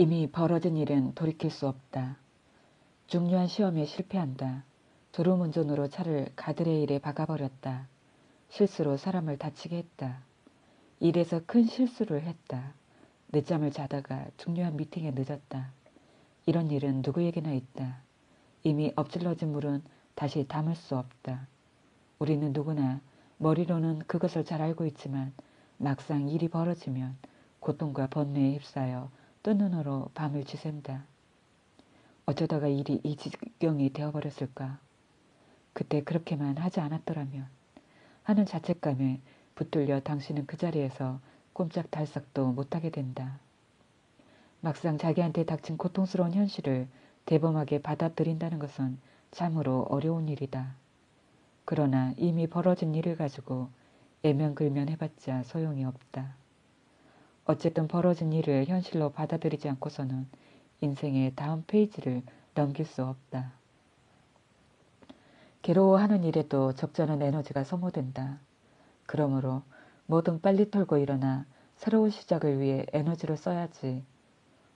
이미 벌어진 일은 돌이킬 수 없다. 중요한 시험에 실패한다. 졸음운전으로 차를 가드레일에 박아버렸다. 실수로 사람을 다치게 했다. 일에서 큰 실수를 했다. 늦잠을 자다가 중요한 미팅에 늦었다. 이런 일은 누구에게나 있다. 이미 엎질러진 물은 다시 담을 수 없다. 우리는 누구나 머리로는 그것을 잘 알고 있지만 막상 일이 벌어지면 고통과 번뇌에 휩싸여 뜬 눈으로 밤을 지샌다. 어쩌다가 일이 이 지경이 되어버렸을까? 그때 그렇게만 하지 않았더라면 하는 자책감에 붙들려 당신은 그 자리에서 꼼짝달싹도 못하게 된다. 막상 자기한테 닥친 고통스러운 현실을 대범하게 받아들인다는 것은 참으로 어려운 일이다. 그러나 이미 벌어진 일을 가지고 애면글면 해봤자 소용이 없다. 어쨌든 벌어진 일을 현실로 받아들이지 않고서는 인생의 다음 페이지를 넘길 수 없다. 괴로워하는 일에도 적잖은 에너지가 소모된다. 그러므로 뭐든 빨리 털고 일어나 새로운 시작을 위해 에너지를 써야지.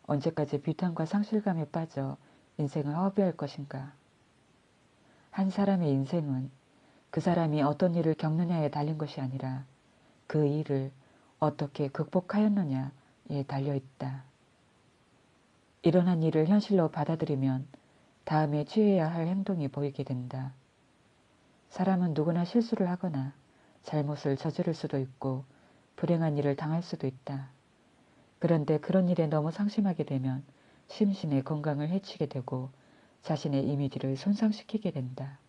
언제까지 비탄과 상실감에 빠져 인생을 허비할 것인가. 한 사람의 인생은 그 사람이 어떤 일을 겪느냐에 달린 것이 아니라 그 일을 어떻게 극복하였느냐에 달려있다. 일어난 일을 현실로 받아들이면 다음에 취해야 할 행동이 보이게 된다. 사람은 누구나 실수를 하거나 잘못을 저지를 수도 있고 불행한 일을 당할 수도 있다. 그런데 그런 일에 너무 상심하게 되면 심신의 건강을 해치게 되고 자신의 이미지를 손상시키게 된다.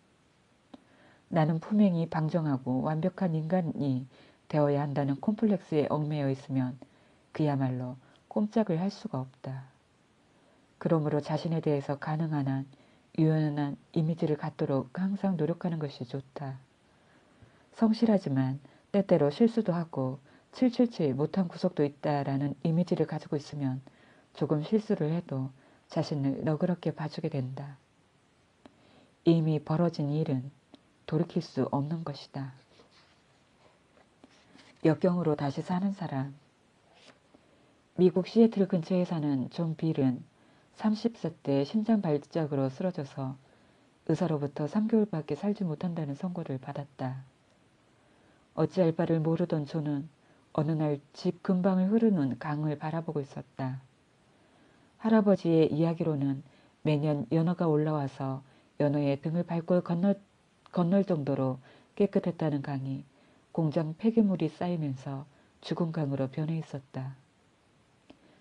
나는 품행이 방정하고 완벽한 인간이 되어야 한다는 콤플렉스에 얽매여 있으면 그야말로 꼼짝을 할 수가 없다. 그러므로 자신에 대해서 가능한 한 유연한 이미지를 갖도록 항상 노력하는 것이 좋다. 성실하지만 때때로 실수도 하고 칠칠치 못한 구석도 있다라는 이미지를 가지고 있으면 조금 실수를 해도 자신을 너그럽게 봐주게 된다. 이미 벌어진 일은 돌이킬 수 없는 것이다. 역경으로 다시 사는 사람 미국 시애틀 근처에 사는 존 빌은 30세 때 심장 발작으로 쓰러져서 의사로부터 3개월밖에 살지 못한다는 선고를 받았다. 어찌할 바를 모르던 존은 어느 날 집 근방을 흐르는 강을 바라보고 있었다. 할아버지의 이야기로는 매년 연어가 올라와서 연어의 등을 밟고 건널, 건널 정도로 깨끗했다는 강이 공장 폐기물이 쌓이면서 죽은 강으로 변해 있었다.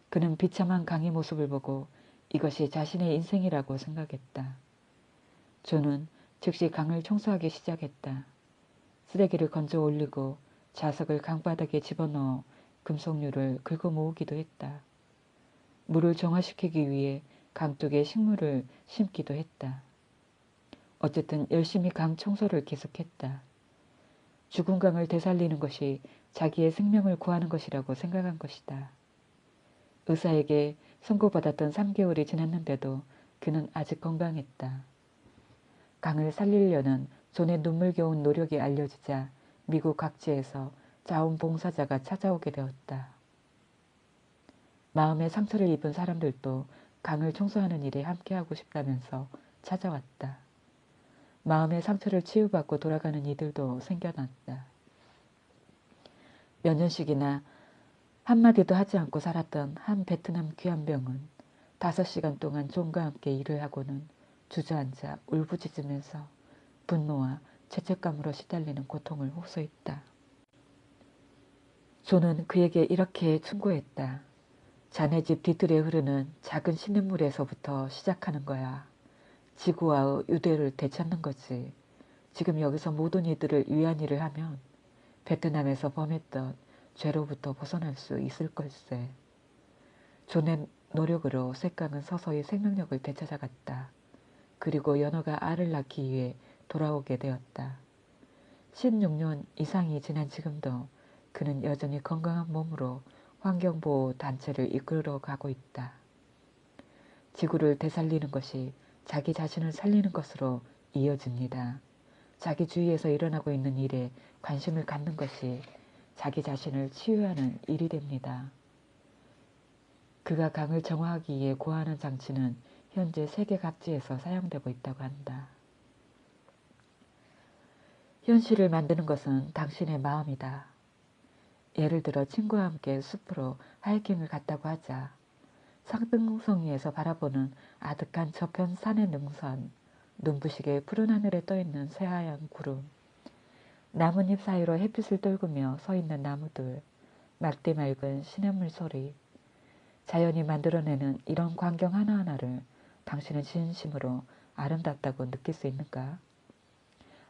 그는 비참한 강의 모습을 보고 이것이 자신의 인생이라고 생각했다. 존은 즉시 강을 청소하기 시작했다. 쓰레기를 건져 올리고 자석을 강바닥에 집어넣어 금속류를 긁어 모으기도 했다. 물을 정화시키기 위해 강둑에 식물을 심기도 했다. 어쨌든 열심히 강 청소를 계속했다. 죽은 강을 되살리는 것이 자기의 생명을 구하는 것이라고 생각한 것이다. 의사에게 선고받았던 3개월이 지났는데도 그는 아직 건강했다. 강을 살리려는 존의 눈물겨운 노력이 알려지자 미국 각지에서 자원봉사자가 찾아오게 되었다. 마음의 상처를 입은 사람들도 강을 청소하는 일에 함께하고 싶다면서 찾아왔다. 마음의 상처를 치유받고 돌아가는 이들도 생겨났다. 몇 년씩이나 한마디도 하지 않고 살았던 한 베트남 귀한병은 다섯 시간 동안 존과 함께 일을 하고는 주저앉아 울부짖으면서 분노와 죄책감으로 시달리는 고통을 호소했다. 존은 그에게 이렇게 충고했다. 자네 집 뒤뜰에 흐르는 작은 시냇물에서부터 시작하는 거야. 지구와의 유대를 되찾는 거지. 지금 여기서 모든 이들을 위한 일을 하면 베트남에서 범했던 죄로부터 벗어날 수 있을 걸세. 존의 노력으로 색강은 서서히 생명력을 되찾아갔다. 그리고 연어가 알을 낳기 위해 돌아오게 되었다. 16년 이상이 지난 지금도 그는 여전히 건강한 몸으로 환경보호 단체를 이끌어 가고 있다. 지구를 되살리는 것이 자기 자신을 살리는 것으로 이어집니다. 자기 주위에서 일어나고 있는 일에 관심을 갖는 것이 자기 자신을 치유하는 일이 됩니다. 그 그가 강을 정화하기 위해 고하는 장치는 현재 세계 각지에서 사용되고 있다고 한다. 현실을 만드는 것은 당신의 마음이다. 예를 들어 친구와 함께 숲으로 하이킹을 갔다고 하자. 상등성이에서 바라보는 아득한 저편 산의 능선, 눈부시게 푸른 하늘에 떠있는 새하얀 구름, 나뭇잎 사이로 햇빛을 떨구며 서 있는 나무들, 막대 맑은 시냇물 소리, 자연이 만들어내는 이런 광경 하나하나를 당신은 진심으로 아름답다고 느낄 수 있는가?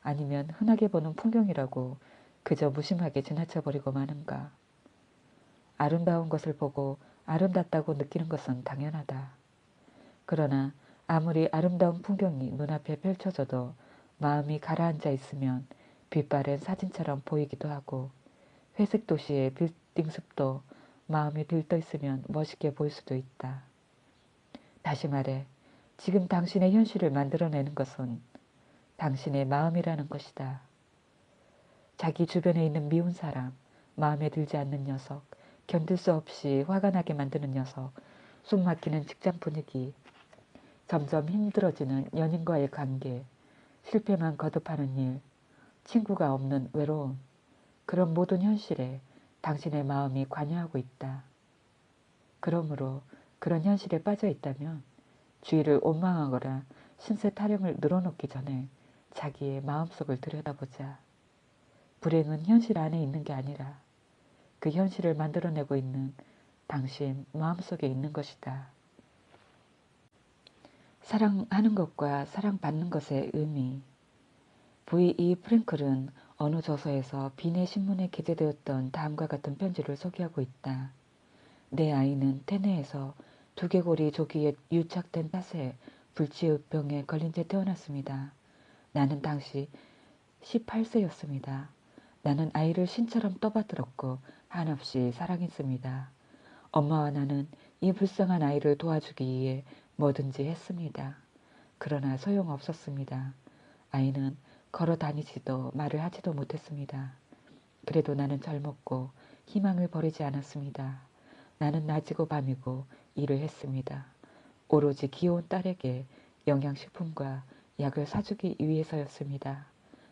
아니면 흔하게 보는 풍경이라고 그저 무심하게 지나쳐버리고 마는가? 아름다운 것을 보고 아름답다고 느끼는 것은 당연하다. 그러나 아무리 아름다운 풍경이 눈앞에 펼쳐져도 마음이 가라앉아 있으면 빛바랜 사진처럼 보이기도 하고 회색 도시의 빌딩 숲도 마음이 들떠 있으면 멋있게 보일 수도 있다. 다시 말해 지금 당신의 현실을 만들어내는 것은 당신의 마음이라는 것이다. 자기 주변에 있는 미운 사람, 마음에 들지 않는 녀석, 견딜 수 없이 화가 나게 만드는 녀석, 숨 막히는 직장 분위기, 점점 힘들어지는 연인과의 관계, 실패만 거듭하는 일, 친구가 없는 외로움, 그런 모든 현실에 당신의 마음이 관여하고 있다. 그러므로 그런 현실에 빠져 있다면 주위를 원망하거나 신세 타령을 늘어놓기 전에 자기의 마음속을 들여다보자. 불행은 현실 안에 있는 게 아니라 그 현실을 만들어내고 있는 당신 마음속에 있는 것이다. 사랑하는 것과 사랑받는 것의 의미 V.E. 프랭클은 어느 저서에서 비내 신문에 게재되었던 다음과 같은 편지를 소개하고 있다. 내 아이는 태내에서 두개골이 조기에 유착된 탓에 불치병에 걸린 채 태어났습니다. 나는 당시 18세였습니다. 나는 아이를 신처럼 떠받들었고 한없이 사랑했습니다. 엄마와 나는 이 불쌍한 아이를 도와주기 위해 뭐든지 했습니다. 그러나 소용없었습니다. 아이는 걸어 다니지도 말을 하지도 못했습니다. 그래도 나는 젊었고 희망을 버리지 않았습니다. 나는 낮이고 밤이고 일을 했습니다. 오로지 귀여운 딸에게 영양식품과 약을 사주기 위해서였습니다.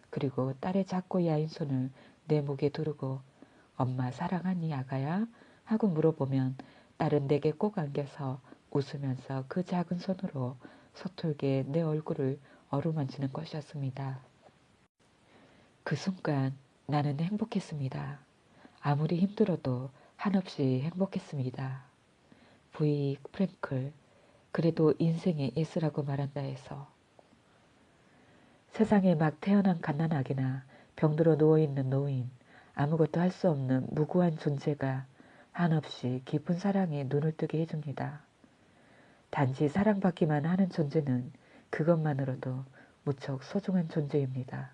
그리고 딸의 작고 야인 손을 내 목에 두르고 엄마 사랑하니 아가야? 하고 물어보면 딸은 내게 꼭 안겨서 웃으면서 그 작은 손으로 서툴게 내 얼굴을 어루만지는 것이었습니다. 그 순간 나는 행복했습니다. 아무리 힘들어도 한없이 행복했습니다. V. 프랭클 그래도 인생의 예스라고 말한다 해서 세상에 막 태어난 갓난아기나 병들어 누워있는 노인 아무것도 할 수 없는 무구한 존재가 한없이 깊은 사랑에 눈을 뜨게 해줍니다. 단지 사랑받기만 하는 존재는 그것만으로도 무척 소중한 존재입니다.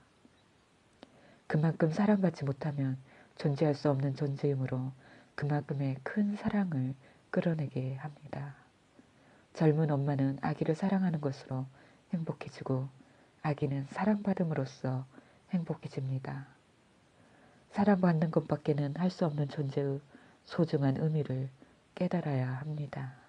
그만큼 사랑받지 못하면 존재할 수 없는 존재이므로 그만큼의 큰 사랑을 끌어내게 합니다. 젊은 엄마는 아기를 사랑하는 것으로 행복해지고 아기는 사랑받음으로써 행복해집니다. 사랑받는 것밖에는 할 수 없는 존재의 소중한 의미를 깨달아야 합니다.